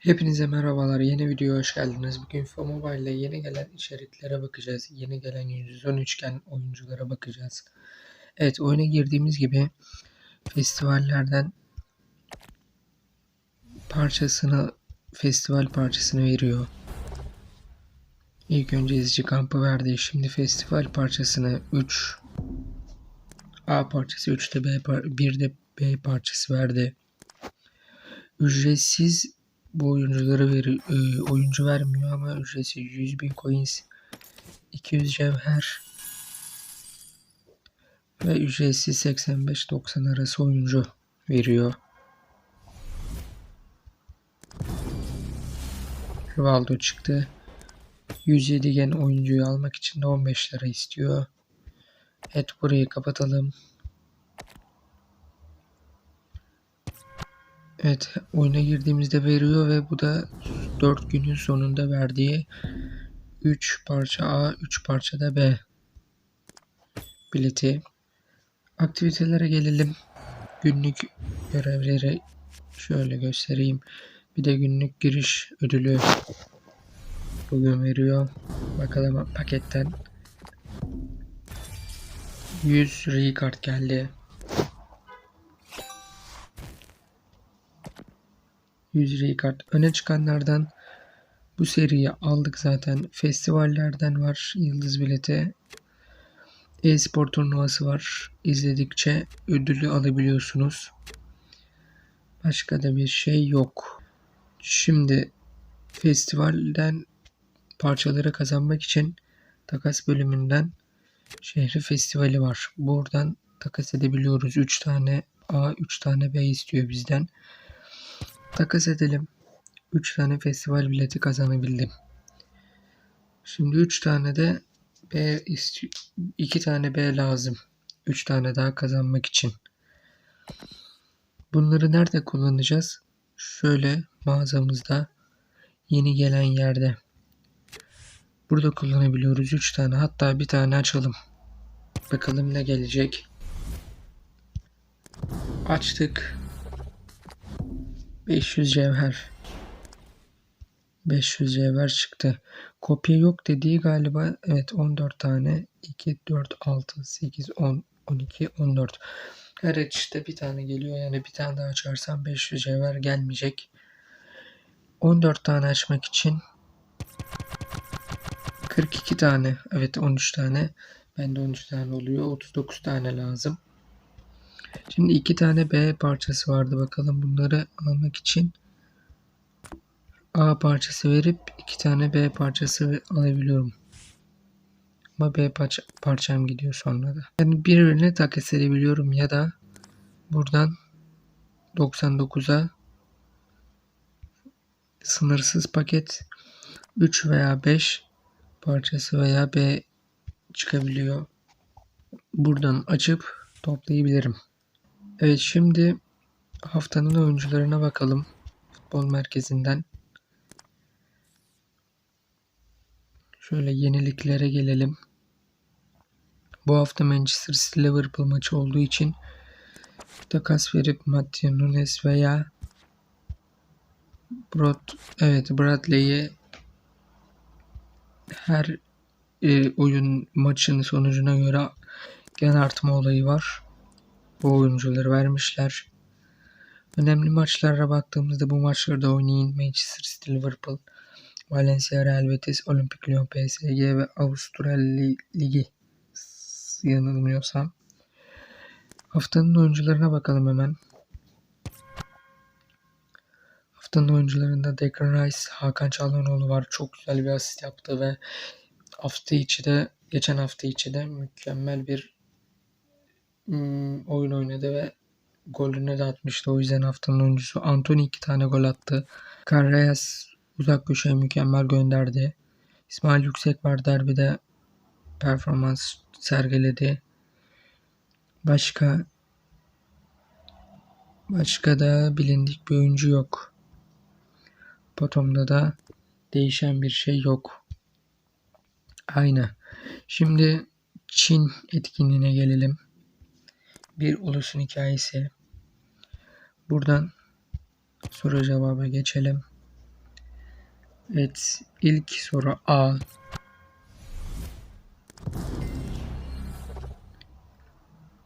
Hepinize merhabalar. Yeni videoya hoş geldiniz. Bugün Mobile ile yeni gelen içeriklere bakacağız. Yeni gelen 113 üçgen oyunculara bakacağız. Evet oyuna girdiğimiz gibi festivallerden parçasını festival parçasını veriyor. İlk önce izci kampı verdi. Şimdi festival parçasını 3 A parçası 3 de B par 1 de B parçası verdi. Ücretsiz bu oyunculara veri, e, oyuncu vermiyor ama ücretsiz 100 bin coins 200 cevher ve ücretsiz 85-90 arası oyuncu veriyor. Rivaldo çıktı. 107 gen oyuncuyu almak için de 15 lira istiyor. Evet burayı kapatalım. Evet oyuna girdiğimizde veriyor ve bu da 4 günün sonunda verdiği 3 parça A 3 parça da B bileti. Aktivitelere gelelim. Günlük görevleri şöyle göstereyim. Bir de günlük giriş ödülü bugün veriyor. Bakalım paketten 100 re-kart geldi. 100 kart öne çıkanlardan bu seriyi aldık zaten. Festivallerden var yıldız bileti. E-spor turnuvası var. İzledikçe ödülü alabiliyorsunuz. Başka da bir şey yok. Şimdi festivalden parçaları kazanmak için takas bölümünden şehri festivali var. Buradan takas edebiliyoruz. 3 tane A, 3 tane B istiyor bizden. Takas edelim. 3 tane festival bileti kazanabildim. Şimdi 3 tane de B 2 tane B lazım. 3 tane daha kazanmak için. Bunları nerede kullanacağız? Şöyle mağazamızda yeni gelen yerde. Burada kullanabiliyoruz 3 tane. Hatta bir tane açalım. Bakalım ne gelecek. Açtık. 500 cevher. 500 cevher çıktı. Kopya yok dediği galiba evet 14 tane. 2, 4, 6, 8, 10, 12, 14. Her açışta bir tane geliyor. Yani bir tane daha açarsam 500 cevher gelmeyecek. 14 tane açmak için 42 tane. Evet 13 tane. Bende 13 tane oluyor. 39 tane lazım. Şimdi iki tane B parçası vardı. Bakalım bunları almak için A parçası verip iki tane B parçası alabiliyorum. Ama B parça, parçam gidiyor sonra da. Yani birbirine takas edebiliyorum ya da buradan 99'a sınırsız paket 3 veya 5 parçası veya B çıkabiliyor. Buradan açıp toplayabilirim. Evet şimdi haftanın oyuncularına bakalım. Futbol merkezinden. Şöyle yeniliklere gelelim. Bu hafta Manchester City Liverpool maçı olduğu için takas verip Matthew Nunes veya Brod evet Bradley'i her e, oyun maçının sonucuna göre gen artma olayı var bu oyuncuları vermişler. Önemli maçlara baktığımızda bu maçlarda oynayın Manchester City, Liverpool, Valencia, Real Betis, Olympique Lyon, PSG ve Avustralya Ligi yanılmıyorsam. Haftanın oyuncularına bakalım hemen. Haftanın oyuncularında Declan Rice, Hakan Çalhanoğlu var. Çok güzel bir asist yaptı ve hafta içi de geçen hafta içi de mükemmel bir oyun oynadı ve golünü de atmıştı. O yüzden haftanın oyuncusu. Anthony iki tane gol attı. Carreras uzak köşeye mükemmel gönderdi. İsmail Yüksek var derbide performans sergiledi. Başka başka da bilindik bir oyuncu yok. Potom'da da değişen bir şey yok. Aynı. Şimdi Çin etkinliğine gelelim bir ulusun hikayesi. Buradan soru cevaba geçelim. Evet. ilk soru A.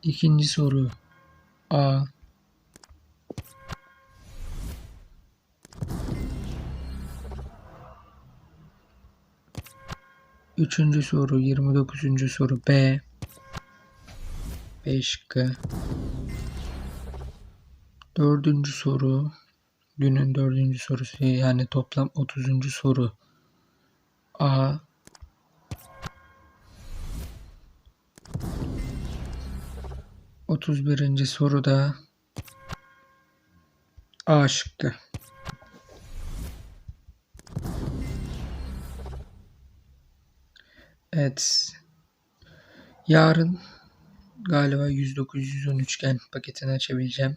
İkinci soru A. Üçüncü soru 29. soru B. B şıkkı. Dördüncü soru günün dördüncü sorusu yani toplam 30. soru A. Otuz birinci soruda A şıkkı. Evet. Yarın galiba 109-110 üçgen paketini açabileceğim.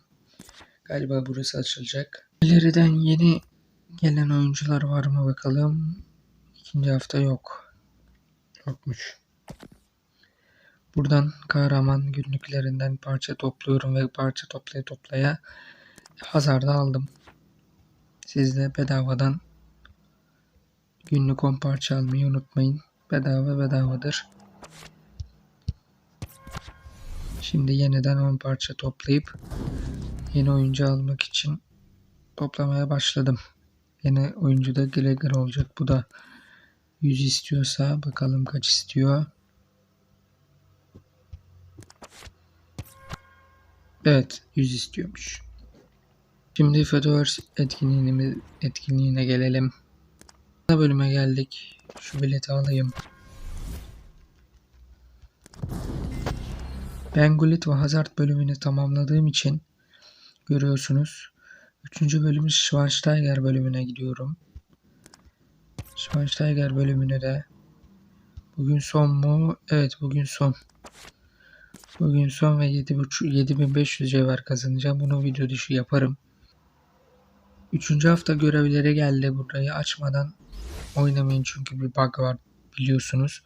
Galiba burası açılacak. İleriden yeni gelen oyuncular var mı bakalım. İkinci hafta yok. Yokmuş. Buradan kahraman günlüklerinden parça topluyorum ve parça toplaya toplaya Hazarda aldım. Siz de bedavadan günlük 10 parça almayı unutmayın. Bedava bedavadır. Şimdi yeniden 10 parça toplayıp yeni oyuncu almak için toplamaya başladım. Yeni oyuncu da Gregor olacak. Bu da 100 istiyorsa bakalım kaç istiyor. Evet 100 istiyormuş. Şimdi Fediverse etkinliğine, etkinliğine gelelim. Bölüme geldik. Şu bileti alayım. Ben Gullit ve Hazard bölümünü tamamladığım için görüyorsunuz. Üçüncü bölümü Schweinsteiger bölümüne gidiyorum. Schweinsteiger bölümünü de bugün son mu? Evet bugün son. Bugün son ve 7.5 7500 cevher kazanacağım. Bunu video dışı yaparım. Üçüncü hafta görevleri geldi. Burayı açmadan oynamayın çünkü bir bug var biliyorsunuz.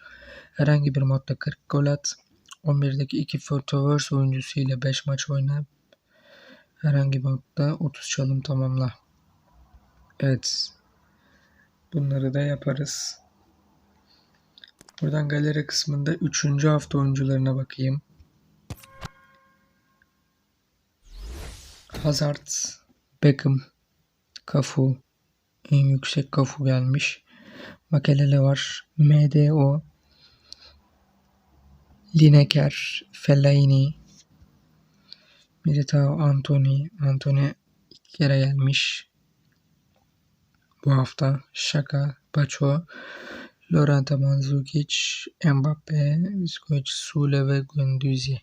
Herhangi bir modda 40 gol at. 11'deki iki Photoverse oyuncusu ile 5 maç oyna. Herhangi bir modda 30 çalım tamamla. Evet. Bunları da yaparız. Buradan galeri kısmında 3. hafta oyuncularına bakayım. Hazard, Beckham, Kafu, en yüksek Kafu gelmiş. Makelele var. MDO, Lineker, Fellaini, Militao, Antony. Antony iki kere gelmiş. Bu hafta Şaka, Pacho, Lorenta Mandzukic, Mbappe, Viskovic, Sule ve Guendouzi.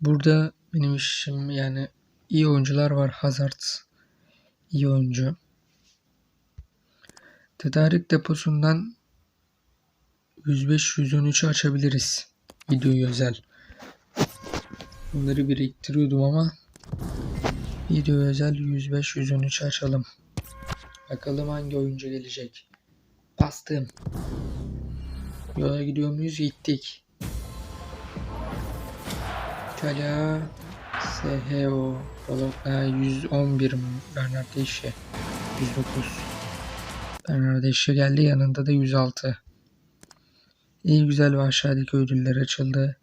Burada benim işim yani iyi oyuncular var. Hazard iyi oyuncu. Tedarik deposundan 105-113'ü açabiliriz. Videoyu özel. Bunları biriktiriyordum ama video özel 105-113 açalım. Bakalım hangi oyuncu gelecek. Bastım. Yola gidiyor muyuz? Gittik. Çala SHO Bologna 111 Bernard Deşe 109 Bernard Deşe geldi yanında da 106 İyi güzel ve aşağıdaki ödüller açıldı.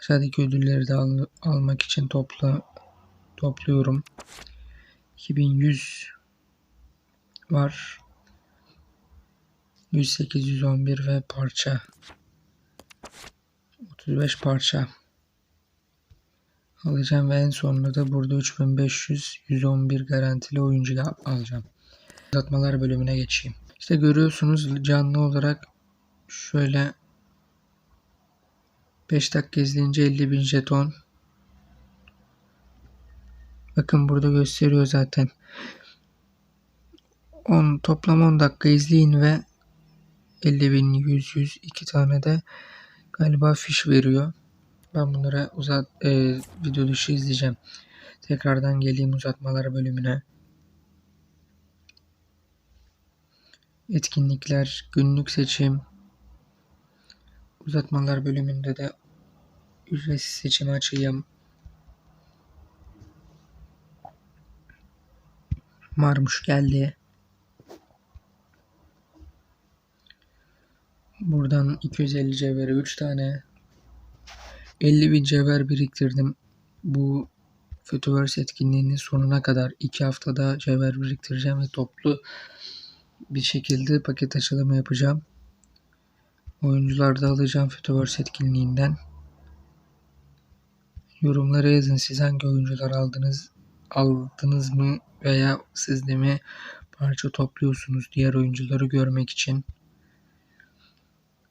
Aşağıdaki ödülleri de al, almak için topla topluyorum. 2100 var. 108, 111 ve parça. 35 parça alacağım ve en sonunda da burada 3500 111 garantili oyuncu alacağım. Uzatmalar bölümüne geçeyim. İşte görüyorsunuz canlı olarak şöyle 5 dakika izleyince 50 bin jeton. Bakın burada gösteriyor zaten. 10, toplam 10 dakika izleyin ve 50 bin 100 100 iki tane de galiba fiş veriyor. Ben bunlara uzat e, video dışı izleyeceğim. Tekrardan geleyim uzatmalar bölümüne. Etkinlikler, günlük seçim, uzatmalar bölümünde de ücretsiz seçim açayım. Marmuş geldi. Buradan 250 cevhere 3 tane 50 bin cevher biriktirdim. Bu Fotoverse etkinliğinin sonuna kadar 2 haftada cevher biriktireceğim ve toplu bir şekilde paket açılımı yapacağım. Oyuncuları da alacağım Fotoverse etkinliğinden. Yorumlara yazın siz hangi oyuncular aldınız aldınız mı veya siz de mi parça topluyorsunuz diğer oyuncuları görmek için.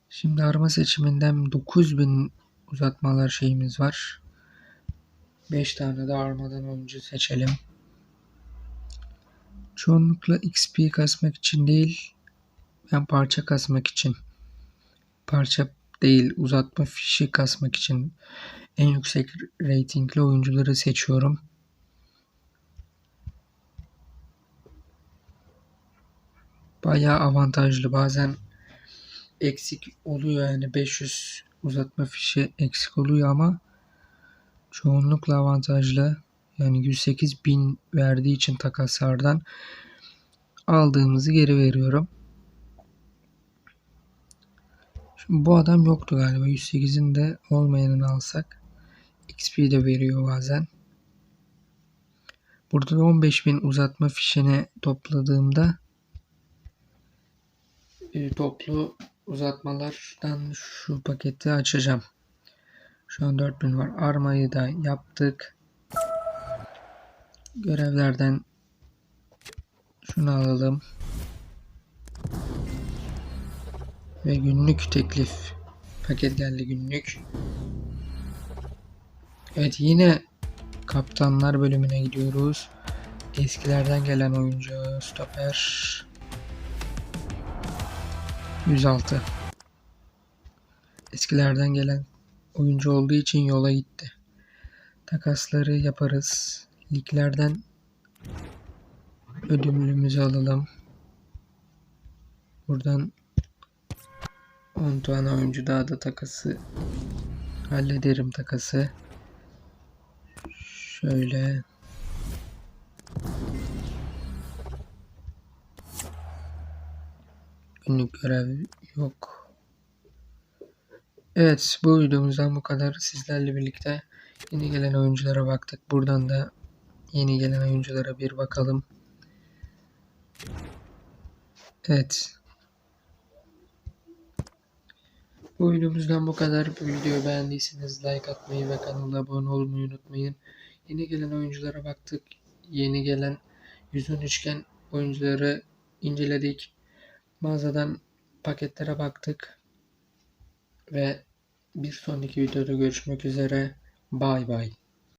Şimdi arma seçiminden 9000 uzatmalar şeyimiz var. 5 tane de armadan oyuncu seçelim. Çoğunlukla XP kasmak için değil, ben parça kasmak için. Parça değil, uzatma fişi kasmak için en yüksek reytingli oyuncuları seçiyorum. Bayağı avantajlı. Bazen eksik oluyor yani 500 uzatma fişi eksik oluyor ama çoğunlukla avantajlı. Yani 108 bin verdiği için takaslardan aldığımızı geri veriyorum. Şimdi bu adam yoktu galiba. 108'in de olmayanını alsak XP de veriyor bazen. Burada da 15.000 uzatma fişini topladığımda e, toplu uzatmalardan şu paketi açacağım. Şu an 4000 var. Armayı da yaptık. Görevlerden şunu alalım. Ve günlük teklif. Paket geldi günlük. Evet yine kaptanlar bölümüne gidiyoruz. Eskilerden gelen oyuncu stoper 106. Eskilerden gelen oyuncu olduğu için yola gitti. Takasları yaparız. Liglerden ödülümüzü alalım. Buradan 10 tane oyuncu daha da takası hallederim takası. Şöyle günlük görev yok. Evet bu videomuzdan bu kadar. Sizlerle birlikte yeni gelen oyunculara baktık. Buradan da yeni gelen oyunculara bir bakalım. Evet. Bu videomuzdan bu kadar. Bu videoyu beğendiyseniz like atmayı ve kanala abone olmayı unutmayın. Yeni gelen oyunculara baktık. Yeni gelen 113 üçgen oyuncuları inceledik. Mağazadan paketlere baktık. Ve bir sonraki videoda görüşmek üzere. Bay bay.